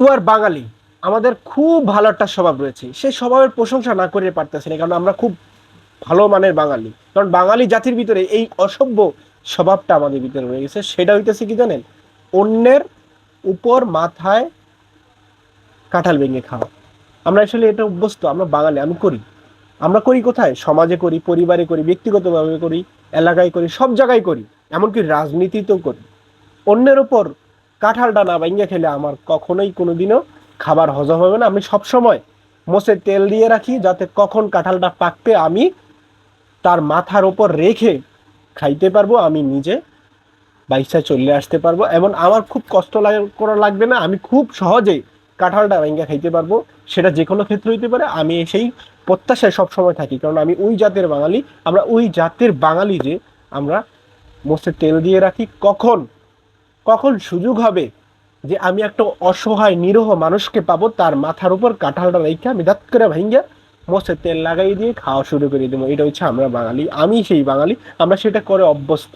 আর বাঙালি, আমাদের খুব ভালো একটা স্বভাব রয়েছে। সেই স্বভাবের প্রশংসা না করে পারতেছি না, কারণ আমরা খুব ভালো মানের বাঙালি। কারণ বাঙালি জাতির ভিতরে এই অসভ্য স্বভাবটা আমাদের ভিতরে রয়ে গেছে। সেটা হইতেছে কি জানেন? অন্যের উপর মাথায় কাঁঠাল ভেঙে খাওয়া। আমরা আসলে এটা অভ্যস্ত, আমরা বাঙালি, আমি করি। আমরা করি কোথায়? সমাজে করি, পরিবারে করি, ব্যক্তিগতভাবে করি, এলাকায় করি, সব জায়গায় করি। এমনকি রাজনীতিতেও করি। অন্যের ওপর কাঁঠালটা না ভেঙে খেলে আমার কখনোই কোনোদিনও খাবার হজম হবে না। আমি সবসময় মোষে তেল দিয়ে রাখি যাতে কখন কাঁঠালটা পাকবে আমি তার মাথার ওপর রেখে খাইতে পারব, আমি নিজে বাইসা চলে আসতে পারব। এমন আমার খুব কষ্ট করা লাগবে না, আমি খুব সহজেই কাঁঠালটা ভেঙে খাইতে পারব। সেটা যে কোনো ক্ষেত্রে হইতে পারে, আমি সেই প্রত্যাশায় সবসময় থাকি। কারণ আমি ওই জাতের বাঙালি, আমরা ওই জাতের বাঙালি যে আমরা মোষে তেল দিয়ে রাখি, কখন কখন সুযোগ হবে যে আমি একটা অসহায়, নিরহ মানুষকে পাবো, তার মাথার উপর কাঁঠালটা রেখে আমি দাঁত করে ভাঙ্গা মোষে তেল লাগাই দিয়ে খাওয়া শুরু করে দেবো। এটা হচ্ছে আমরা বাঙালি, আমি সেই বাঙালি, আমরা সেটা করে অভ্যস্ত।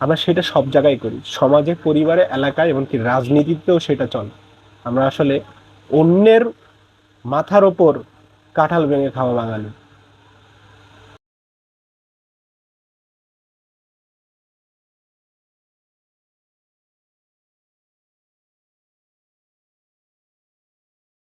আমরা সেটা সব জায়গায় করি, সমাজে, পরিবারে, এলাকায়, এমনকি রাজনীতিতেও সেটা চলে। আমরা আসলে অন্যের মাথার ওপর কাঁঠাল ভেঙে খাওয়া বাঙালি।